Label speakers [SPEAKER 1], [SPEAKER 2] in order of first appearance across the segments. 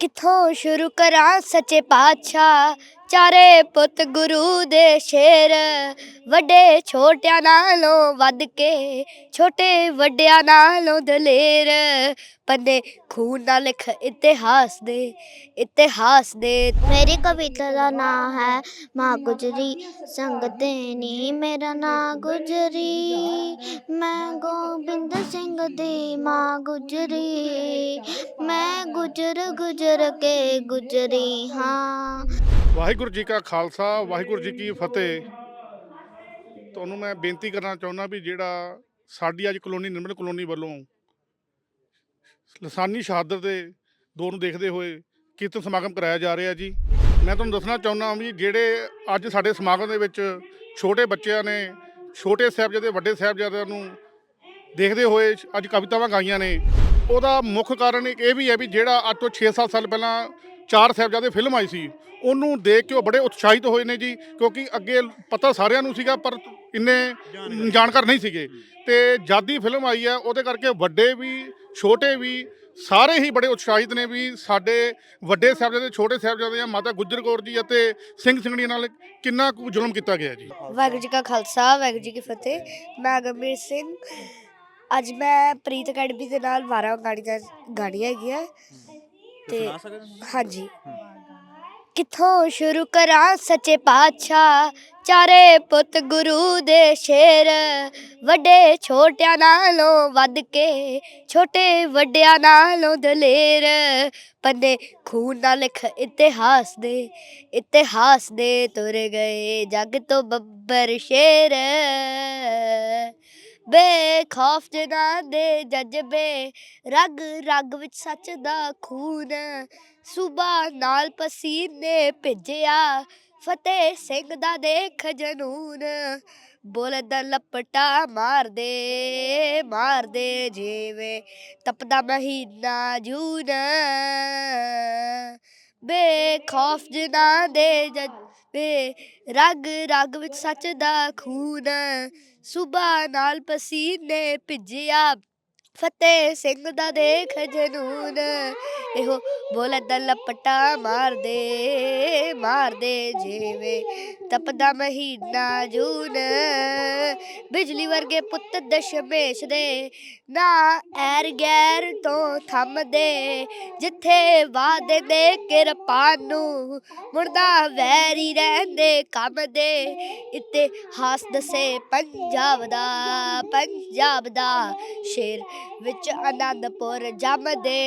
[SPEAKER 1] ਕਿੱਥੋਂ ਸ਼ੁਰੂ ਕਰਾਂ ਸੱਚੇ ਪਾਤਸ਼ਾਹ? ਚਾਰੇ ਪੁੱਤ ਗੁਰੂ ਦੇ ਸ਼ੇਰ, ਵੱਡੇ ਛੋਟਿਆਂ ਨਾਲੋਂ ਵੱਧ ਕੇ ਛੋਟੇ ਵੱਡਿਆਂ ਨਾਲੋਂ ਦਲੇਰ। ਪੰਨੇ ਖੂਨ ਨਾਲ ਲਿਖ ਇਤਿਹਾਸ ਦੇ ਇਤਿਹਾਸ ਦੇ।
[SPEAKER 2] ਮੇਰੀ ਕਵਿਤਾ ਦਾ ਨਾਂ ਹੈ, ਮਾਂ ਗੁਜਰੀ, ਸੰਗਤੇ ਨੀ ਮੇਰਾ ਨਾਂ ਗੁਜਰੀ। ਮੈਂ ਗੋਬਿੰਦ ਸਿੰਘ ਦੀ ਮਾਂ ਗੁਜਰੀ, ਮੈਂ ਗੁਜਰ ਗੁਜਰ ਕੇ ਗੁਜਰੀ ਹਾਂ।
[SPEAKER 3] ਵਾਹਿਗੁਰੂ ਜੀ ਕਾ ਖਾਲਸਾ, ਵਾਹਿਗੁਰੂ ਜੀ ਕੀ ਫਤਿਹ। ਤੁਹਾਨੂੰ ਮੈਂ ਬੇਨਤੀ ਕਰਨਾ ਚਾਹੁੰਦਾ ਵੀ ਜਿਹੜਾ ਸਾਡੀ ਅੱਜ ਕਲੋਨੀ, ਨਿਰਮਲ ਕਲੋਨੀ ਵੱਲੋਂ ਲਸਾਨੀ ਸ਼ਹਾਦਤ ਦੇ ਦੋ ਨੂੰ ਦੇਖਦੇ ਹੋਏ ਕੀਰਤਨ ਸਮਾਗਮ ਕਰਾਇਆ ਜਾ ਰਿਹਾ ਜੀ। ਮੈਂ ਤੁਹਾਨੂੰ ਦੱਸਣਾ ਚਾਹੁੰਦਾ ਵੀ ਜਿਹੜੇ ਅੱਜ ਸਾਡੇ ਸਮਾਗਮ ਦੇ ਵਿੱਚ ਛੋਟੇ ਬੱਚਿਆਂ ਨੇ, ਛੋਟੇ ਸਾਹਿਬਜ਼ਾਦੇ, ਵੱਡੇ ਸਾਹਿਬਜ਼ਾਦਿਆਂ ਨੂੰ ਦੇਖਦੇ ਹੋਏ ਅੱਜ ਕਵਿਤਾਵਾਂ ਗਾਈਆਂ ਨੇ, ਉਹਦਾ ਮੁੱਖ ਕਾਰਨ ਇਹ ਵੀ ਹੈ ਵੀ ਜਿਹੜਾ ਅੱਜ ਤੋਂ 6-7 ਸਾਲ ਪਹਿਲਾਂ ਚਾਰ ਸਾਹਿਬਜ਼ਾਦੇ ਫਿਲਮ ਆਈ ਸੀ, ਉਹਨੂੰ ਦੇਖ ਕੇ ਉਹ ਬੜੇ ਉਤਸ਼ਾਹਿਤ ਹੋਏ ਨੇ ਜੀ, ਕਿਉਂਕਿ ਅੱਗੇ ਪਤਾ ਸਾਰਿਆਂ ਨੂੰ ਸੀਗਾ, ਪਰ ਇੰਨੇ ਜਾਣਕਾਰ ਨਹੀਂ ਸੀਗੇ। ਤੇ ਜਾਦੀ ਫਿਲਮ ਆਈ ਹੈ, ਉਹਦੇ ਕਰਕੇ ਵੱਡੇ ਵੀ, ਛੋਟੇ ਵੀ, ਸਾਰੇ ਹੀ ਬੜੇ ਉਤਸ਼ਾਹਿਤ ਨੇ ਵੀ ਸਾਡੇ ਵੱਡੇ ਸਾਹਿਬਜ਼ਾਦੇ, ਛੋਟੇ ਸਾਹਿਬਜ਼ਾਦੇ ਆ, ਮਾਤਾ ਗੁਜਰ ਕੌਰ ਜੀ ਅਤੇ ਸਿੰਘ ਸਿੰਘਣੀਆਂ ਨਾਲ ਕਿੰਨਾ ਕੁ ਜ਼ੁਲਮ ਕੀਤਾ ਗਿਆ ਜੀ।
[SPEAKER 1] ਵਾਹਿਗੁਰੂ ਜੀ ਕਾ ਖਾਲਸਾ, ਵਾਹਿਗੁਰੂ ਜੀ ਕੀ ਫਤਿਹ। ਮੈਂ ਗੰਭੀਰ ਸਿੰਘ, ਅੱਜ ਮੈਂ ਪ੍ਰੀਤ ਅਕੈਡਮੀ ਦੇ ਨਾਲ 12 ਗਾੜੀਆਂ ਗਾੜੀਆਂ ਹੈਗੀਆਂ ਤੇ ਹਾਂਜੀ। ਕਿੱਥੋਂ ਸ਼ੁਰੂ ਕਰਾਂ ਸੱਚੇ ਪਾਤਸ਼ਾਹ? ਚਾਰੇ ਪੁੱਤ ਗੁਰੂ ਦੇ ਸ਼ੇਰ। ਵੱਡੇ ਛੋਟਿਆਂ ਨਾਲੋਂ ਵੱਧ ਕੇ ਛੋਟੇ ਵੱਡਿਆਂ ਨਾਲੋਂ ਦਲੇਰ। ਪੰਨੇ ਖੂਨ ਨਾਲ ਲਿਖ ਇਤਿਹਾਸ ਦੇ ਇਤਿਹਾਸ ਦੇ ਤੁਰ ਗਏ ਜੱਗ ਤੋਂ ਬੱਬਰ ਸ਼ੇਰ। ਬੇਖੌਫ ਜਨਾ ਦੇ ਜਜ਼ਬੇ ਰਗ ਰਗ ਵਿੱਚ ਸੱਚ ਦਾ ਖੂਨ ਸੁਬਾ ਨਾਲ ਪਸੀਨੇ ਭਿੱਜਿਆ। ਫਤਿਹ ਸਿੰਘ ਦਾ ਦੇਖ ਜਨੂਨ ਬੋਲਦਾ ਲਪਟਾ ਮਾਰਦੇ ਮਾਰਦੇ ਜਿਵੇਂ। ਤਪਦਾ ਮਹੀਨਾ ਜੂਨ। ਬੇਖੌਫ ਜਨਾਂ ਦੇ ਜਜ਼ਬੇ ਰਗ ਰਗ ਵਿੱਚ ਸੱਚ ਦਾ ਖੂਨ ਸੁਬਾ ਨਾਲ ਪਸੀਨੇ ਭਿੱਜਿਆ ਫਤਿਹ ਸਿੰਘ ਦਾ ਦੇਖ ਜਨੂਨ। ਇਹੋ ਬੋਲਦਾ ਲਪਟਾ ਮਾਰਦੇ ਮਾਰਦੇ ਜਿਵੇਂ ਤਪਦਾ ਮਹੀਨਾ ਜੂਨ। ਬਿਜਲੀ ਵਰਗੇ ਪੁੱਤ ਦਸ਼ਮੇਸ਼ ਦੇ ਨਾ ਐਰ ਗੈਰ ਤੋਂ ਥੰਮਦੇ। ਜਿੱਥੇ ਵਾਦੇ ਦੇ ਕਿਰਪਾਨ ਨੂੰ ਮੁਰਦਾ ਵੈਰੀ ਰਹਿੰਦੇ ਕੰਮ ਦੇ। ਇਤਿਹਾਸ ਦਸੇ ਪੰਜਾਬ ਦਾ ਪੰਜਾਬ ਦਾ ਸ਼ੇਰ ਵਿੱਚ ਆਨੰਦਪੁਰ ਜੰਮਦੇ।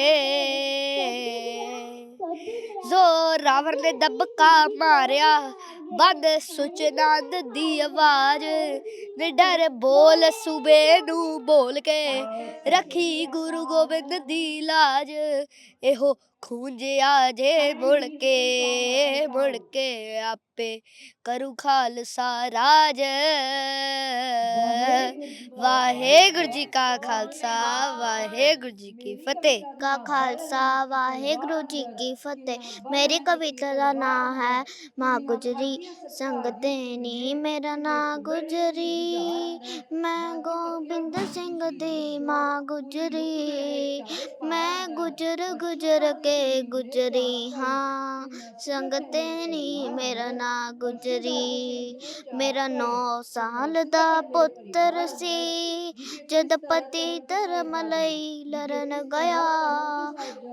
[SPEAKER 1] ਜ਼ੋਰ ਨੇ ਦਬਕਾ ਮਾਰਿਆ। ਬੰਦ ਸੁਚਨੰਦ ਦੀ ਆਵਾਜ਼। ਨਿਡਰ ਬੋਲ ਸੂਬੇ ਨੂੰ ਬੋਲ ਕੇ ਰੱਖੀ ਗੁਰੂ ਗੋਬਿੰਦ ਦੀ ਲਾਜ। ਇਹੋ ਖੂੰਜਿਆ ਜੇ ਮੁੜ ਕੇ ਮੁੜ ਕੇ ਆਪੇ ਕਰੂ ਖਾਲਸਾ ਰਾਜ ਵਾਹਿਗੁਰੂ ਜੀ ਕਾ ਖਾਲਸਾ ਵਾਹਿਗੁਰੂ ਜੀ ਕੀ ਫਤਿਹ
[SPEAKER 2] ਕਾ ਖਾਲਸਾ ਵਾਹਿਗੁਰੂ ਜੀ ਕੀ ਫਤਿਹ ਮੇਰੀ ਕਵਿਤਾ ਦਾ ਨਾਂ ਹੈ ਮਾਂ ਗੁਜਰੀ ਸੰਗਤੇ ਨੀ ਮੇਰਾ ਨਾਂ ਗੁਜਰੀ ਮੈਂ ਗੋਬਿੰਦ ਸਿੰਘ ਦੀ ਮਾਂ ਗੁਜਰੀ ਮੈਂ ਗੁਜਰ ਗੁਜਰ ਕੇ ਗੁਜਰੀ ਹਾਂ, ਸੰਗਤੇ ਨੀ ਮੇਰਾ ਨਾਂ ਗੁਜਰੀ। ਮੇਰਾ 9 ਸਾਲ ਦਾ ਪੁੱਤਰ ਸੀ, ਜਦ ਪਤੀ ਧਰਮ ਲਈ ਲੜਨ ਗਿਆ।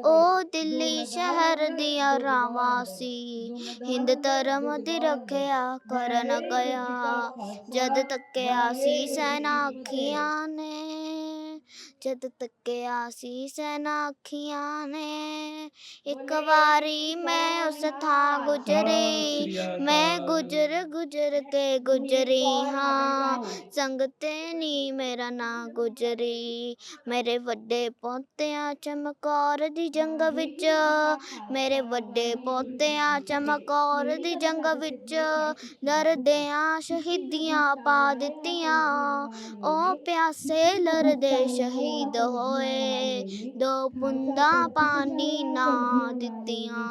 [SPEAKER 2] ਉਹ ਦਿੱਲੀ ਸ਼ਹਿਰ ਦੀਆਂ ਰਾਵਾਂ ਸੀ, ਹਿੰਦ ਧਰਮ ਦੀ ਰੱਖਿਆ ਕਰਨ ਗਿਆ। ਜਦ ਤੱਕਿਆ ਸੀ ਸੈਨਾ ਅੱਖੀਆਂ ਨੇ ਜਦ ਤੱਕਿਆ ਸੀ ਸੈਨਾ ਅੱਖੀਆਂ ਨੇ ਇੱਕ ਵਾਰੀ ਮੈਂ ਉਸ ਥਾਂ ਗੁਜਰੀ ਮੈਂ ਗੁਜਰ ਗੁਜਰ ਕੇ ਗੁਜਰੀ ਹਾਂ। ਸੰਗਤੇ ਨੀ ਮੇਰਾ ਨਾਂ ਗੁਜਰੀ ਮੇਰੇ ਵੱਡੇ ਪੋਤਿਆਂ ਚਮਕੌਰ ਦੀ ਜੰਗ ਵਿੱਚ ਮੇਰੇ ਵੱਡੇ ਪੋਤਿਆਂ ਚਮਕੌਰ ਦੀ ਜੰਗ ਵਿੱਚ ਦਰਦਿਆਂ ਸ਼ਹੀਦੀਆਂ ਪਾ ਦਿੱਤੀਆਂ। ਉਹ ਪਿਆਸੇ ਲਰਦੇ ਸ਼ਹੀਦ ਹੋਏ। ਦੋ ਪੁੰਦਾ ਪਾਣੀ ਨਾ ਦਿੱਤੀਆਂ।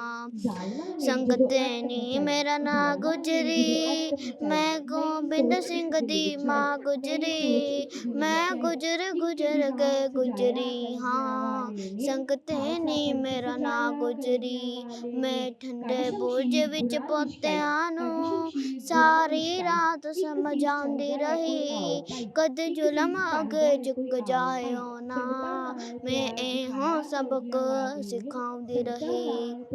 [SPEAKER 2] ਸੰਗਤ ਨੀ ਮੇਰਾ ਨਾਂ ਗੁਜਰੀ। ਮੈਂ ਗੋਬਿੰਦ ਸਿੰਘ ਦੀ ਮਾਂ ਗੁਜਰੀ। ਮੈਂ ਗੁਜਰ ਗੁਜਰ ਕੇ ਗੁਜਰੀ ਹਾਂ। ਸੰਗਤ ਨੀ ਮੇਰਾ ਨਾਂ ਗੁਜਰੀ। ਮੈਂ ਠੰਡੇ ਬੁਰਜ ਵਿੱਚ ਪੋਤਿਆਂ ਨੂੰ ਸਾਰੀ ਰਾਤ ਸਮਝਾਉਂਦੀ ਰਹੀ। ਕਦ ਜ਼ੁਲਮ ਅੱਗੇ ਝੁਕ ਜਾਇਓ ਨਾ। ਮੈਂ ਇਹੋ ਸਬਕ ਸਿਖਾਉਂਦੀ ਰਹੀ।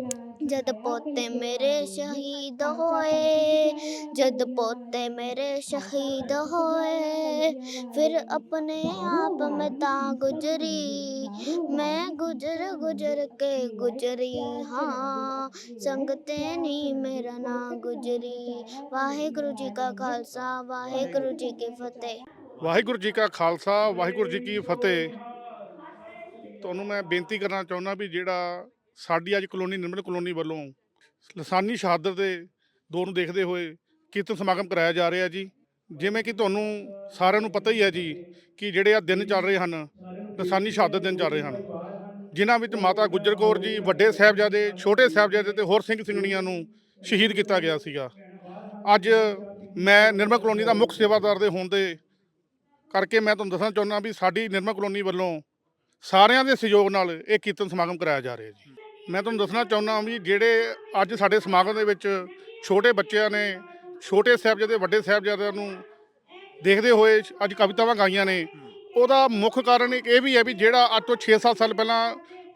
[SPEAKER 2] ਜਦ ਪੋਤੇ ਮੇਰੇ ਸ਼ਹੀਦ ਹੋਏ, ਜਦ ਪੋਤੇ ਮੇਰੇ ਸ਼ਹੀਦ ਹੋਏ, ਫਿਰ ਆਪਣੇ ਆਪ ਮੈਂ ਤਾਂ ਗੁਜਰੀ। ਮੈਂ ਗੁਜਰ ਗੁਜਰ ਕੇ ਗੁਜਰੀ ਹਾਂ। ਸੰਗਤੇ ਨੀ ਮੇਰਾ ਨਾਂ ਗੁਜਰੀ। ਵਾਹਿਗੁਰੂ ਜੀ ਕਾ ਖਾਲਸਾ, ਵਾਹਿਗੁਰੂ ਜੀ ਕੀ ਫਤਿਹ।
[SPEAKER 3] ਵਾਹਿਗੁਰੂ ਜੀ ਕਾ ਖਾਲਸਾ, ਵਾਹਿਗੁਰੂ ਜੀ ਕੀ ਫਤਿਹ। ਤੁਹਾਨੂੰ ਮੈਂ ਬੇਨਤੀ ਕਰਨਾ ਚਾਹੁੰਦਾ ਵੀ ਜਿਹੜਾ ਸਾਡੀ ਅੱਜ ਕਲੋਨੀ, ਨਿਰਮਲ ਕਲੋਨੀ ਵੱਲੋਂ ਲਸਾਨੀ ਸ਼ਹਾਦਤ ਦੇ ਦੋ ਨੂੰ ਦੇਖਦੇ ਹੋਏ ਕੀਰਤਨ ਸਮਾਗਮ ਕਰਾਇਆ ਜਾ ਰਿਹਾ ਜੀ। ਜਿਵੇਂ ਕਿ ਤੁਹਾਨੂੰ ਸਾਰਿਆਂ ਨੂੰ ਪਤਾ ਹੀ ਹੈ ਜੀ ਕਿ ਜਿਹੜੇ ਆ ਦਿਨ ਚੱਲ ਰਹੇ ਹਨ, ਲਸਾਨੀ ਸ਼ਹਾਦਤ ਦਿਨ ਚੱਲ ਰਹੇ ਹਨ। ਜਿਨ੍ਹਾਂ ਵਿੱਚ ਮਾਤਾ ਗੁੱਜਰ ਕੌਰ ਜੀ, ਵੱਡੇ ਸਾਹਿਬਜ਼ਾਦੇ, ਛੋਟੇ ਸਾਹਿਬਜ਼ਾਦੇ ਤੇ ਹੋਰ ਸਿੰਘ ਸਿੰਘਣੀਆਂ ਨੂੰ ਸ਼ਹੀਦ ਕੀਤਾ ਗਿਆ ਸੀਗਾ। ਅੱਜ ਮੈਂ ਨਿਰਮਲ ਕਲੋਨੀ ਦਾ ਮੁੱਖ ਸੇਵਾਦਾਰ ਦੇ ਹੋਣ ਦੇ ਕਰਕੇ ਮੈਂ ਤੁਹਾਨੂੰ ਦੱਸਣਾ ਚਾਹੁੰਦਾ ਵੀ ਸਾਡੀ ਨਿਰਮਲ ਕਲੋਨੀ ਵੱਲੋਂ ਸਾਰਿਆਂ ਦੇ ਸਹਿਯੋਗ ਨਾਲ ਇਹ ਕੀਰਤਨ ਸਮਾਗਮ ਕਰਾਇਆ ਜਾ ਰਿਹਾ ਜੀ। ਮੈਂ ਤੁਹਾਨੂੰ ਦੱਸਣਾ ਚਾਹੁੰਦਾ ਵੀ ਜਿਹੜੇ ਅੱਜ ਸਾਡੇ ਸਮਾਗਮ ਦੇ ਵਿੱਚ ਛੋਟੇ ਬੱਚਿਆਂ ਨੇ, ਛੋਟੇ ਸਾਹਿਬਜ਼ਾਦੇ, ਵੱਡੇ ਸਾਹਿਬਜ਼ਾਦਿਆਂ ਨੂੰ ਦੇਖਦੇ ਹੋਏ ਅੱਜ ਕਵਿਤਾਵਾਂ ਗਾਈਆਂ ਨੇ, ਉਹਦਾ ਮੁੱਖ ਕਾਰਨ ਇੱਕ ਇਹ ਵੀ ਹੈ ਵੀ ਜਿਹੜਾ ਅੱਜ ਤੋਂ 6-7 ਸਾਲ ਪਹਿਲਾਂ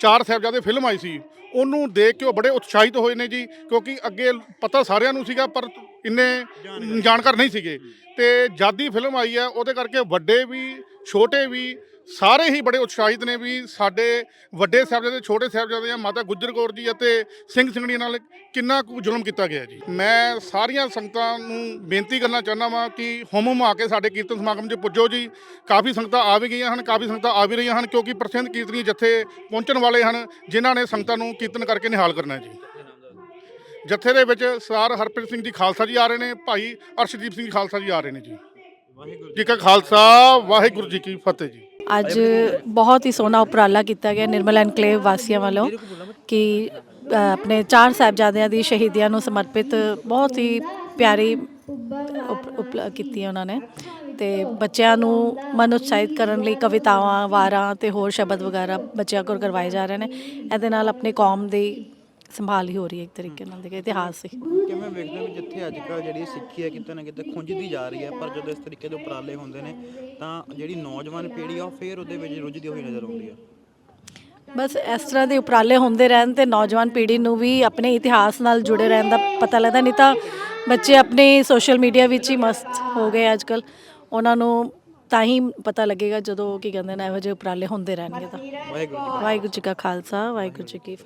[SPEAKER 3] ਚਾਰ ਸਾਹਿਬਜ਼ਾਦੇ ਫਿਲਮ ਆਈ ਸੀ, ਉਹਨੂੰ ਦੇਖ ਕੇ ਉਹ ਬੜੇ ਉਤਸ਼ਾਹਿਤ ਹੋਏ ਨੇ ਜੀ, ਕਿਉਂਕਿ ਅੱਗੇ ਪਤਾ ਸਾਰਿਆਂ ਨੂੰ ਸੀਗਾ, ਪਰ ਇੰਨੇ ਜਾਣਕਾਰ ਨਹੀਂ ਸੀਗੇ। ਤੇ ਜਾਦੀ ਫਿਲਮ ਆਈ ਹੈ ਉਹਦੇ ਕਰਕੇ ਵੱਡੇ ਵੀ, ਛੋਟੇ ਵੀ ਸਾਰੇ ਹੀ ਬੜੇ ਉਤਸ਼ਾਹਿਤ ਨੇ ਵੀ ਸਾਡੇ ਵੱਡੇ ਸਾਹਿਬਜ਼ਾਦੇ ਛੋਟੇ ਸਾਹਿਬਜ਼ਾਦੇ ਆ ਮਾਤਾ ਗੁਜਰ ਕੌਰ ਜੀ ਅਤੇ ਸਿੰਘ ਸਿੰਘਣੀਆਂ ਨਾਲ ਕਿੰਨਾ ਕੁ ਜ਼ੁਲਮ ਕੀਤਾ ਗਿਆ ਜੀ। ਮੈਂ ਸਾਰੀਆਂ ਸੰਗਤਾਂ ਨੂੰ ਬੇਨਤੀ ਕਰਨਾ ਚਾਹੁੰਦਾ ਵਾਂ ਕਿ ਹੁਮ ਹੁਮ ਆ ਕੇ ਸਾਡੇ ਕੀਰਤਨ ਸਮਾਗਮ 'ਚ ਪੁੱਜੋ ਜੀ। ਕਾਫੀ ਸੰਗਤਾਂ ਆ ਵੀ ਗਈਆਂ ਹਨ ਕਾਫੀ ਸੰਗਤਾਂ ਆ ਵੀ ਰਹੀਆਂ ਹਨ ਕਿਉਂਕਿ ਪ੍ਰਸਿੱਧ ਕੀਰਤਨੀ ਜਥੇ ਪਹੁੰਚਣ ਵਾਲੇ ਹਨ ਜਿਨ੍ਹਾਂ ਨੇ ਸੰਗਤਾਂ ਨੂੰ ਕੀਰਤਨ ਕਰਕੇ ਨਿਹਾਲ ਕਰਨਾ ਜੀ। ਜਥੇ ਦੇ ਵਿੱਚ ਸਰਦਾਰ ਹਰਪ੍ਰੀਤ ਸਿੰਘ ਜੀ ਖਾਲਸਾ ਜੀ ਆ ਰਹੇ ਨੇ ਭਾਈ ਅਰਸ਼ਦੀਪ ਸਿੰਘ ਖਾਲਸਾ ਜੀ ਆ ਰਹੇ ਨੇ ਜੀ ਜੀ ਕਾ ਖਾਲਸਾ ਵਾਹਿਗੁਰੂ ਜੀ ਕੀ ਫਤਿਹ ਜੀ।
[SPEAKER 4] ਅੱਜ ਬਹੁਤ ਹੀ ਸੋਹਣਾ ਉਪਰਾਲਾ ਕੀਤਾ ਗਿਆ ਨਿਰਮਲ ਐਨਕਲੇਵ ਵਾਸੀਆਂ ਵੱਲੋਂ ਕਿ ਆਪਣੇ ਚਾਰ ਸਾਹਿਬਜ਼ਾਦਿਆਂ ਦੀ ਸ਼ਹੀਦੀਆਂ ਨੂੰ ਸਮਰਪਿਤ ਬਹੁਤ ਹੀ ਪਿਆਰੀ ਉਪ- ਉਪ- ਕੀਤੀ ਹੈ ਉਹਨਾਂ ਨੇ ਤੇ ਬੱਚਿਆਂ ਨੂੰ ਮਨ ਉਤਸ਼ਾਹਿਤ ਕਰਨ ਲਈ ਕਵਿਤਾਵਾਂ, ਵਾਰਾਂ ਤੇ ਹੋਰ ਸ਼ਬਦ ਵਗੈਰਾ ਬੱਚਿਆਂ ਕੋਲ ਕਰਵਾਏ ਜਾ ਰਹੇ ਨੇ। ਇਹਦੇ ਨਾਲ ਆਪਣੀ ਕੌਮ ਦੀ ਸੰਭਾਲ ਹੀ ਹੋ ਰਹੀ ਹੈ ਇੱਕ ਤਰੀਕੇ ਨਾਲ ਦੇਖੇ ਇਤਿਹਾਸ ਸੀ
[SPEAKER 5] ਕਿਵੇਂ ਵੇਖਦੇ ਹੋ ਵੀ ਜਿੱਥੇ ਅੱਜ ਕੱਲ੍ਹ ਜਿਹੜੀ ਸਿੱਖੀ ਹੈ ਕਿਤੇ ਨਾ ਕਿਤੇ ਖੁੰਝਦੀ ਜਾ ਰਹੀ ਹੈ ਪਰ ਜਦੋਂ ਇਸ ਤਰੀਕੇ ਦੇ ਉਪਰਾਲੇ ਹੁੰਦੇ ਨੇ ਤਾਂ ਜਿਹੜੀ ਨੌਜਵਾਨ ਪੀੜ੍ਹੀ ਆ ਉਹ ਫੇਰ ਉਹਦੇ ਵਿੱਚ ਰੁੱਝਦੀ ਹੋਈ ਨਜ਼ਰ ਆਉਂਦੀ ਹੈ।
[SPEAKER 4] ਬਸ ਇਸ ਤਰ੍ਹਾਂ ਦੇ ਉਪਰਾਲੇ ਹੁੰਦੇ ਰਹਿਣ ਤੇ ਨੌਜਵਾਨ ਪੀੜ੍ਹੀ ਨੂੰ ਵੀ ਆਪਣੇ ਇਤਿਹਾਸ ਨਾਲ ਜੁੜੇ ਰਹਿਣ ਦਾ ਪਤਾ ਲੱਗਦਾ ਨਹੀਂ ਤਾਂ ਬੱਚੇ ਆਪਣੇ ਸੋਸ਼ਲ ਮੀਡੀਆ ਵਿੱਚ ਹੀ ਮਸਤ ਹੋ ਗਏ ਅੱਜਕੱਲ ਉਹਨਾਂ ਨੂੰ ਤਾਂ ਹੀ ਪਤਾ ਲੱਗੇਗਾ ਜਦੋਂ ਕੀ ਕਹਿੰਦੇ ਨੇ ਇਹੋ ਜਿਹੇ ਉਪਰਾਲੇ ਹੁੰਦੇ ਰਹਿਣਗੇ ਤਾਂ।
[SPEAKER 5] ਵਾਹਿਗੁਰੂ ਜੀ
[SPEAKER 4] ਵਾਹਿਗੁਰੂ ਜੀ ਕਾ ਖਾਲਸਾ ਵਾਹਿਗੁਰੂ ਜੀ ਕੀ ਫਤਿਹ।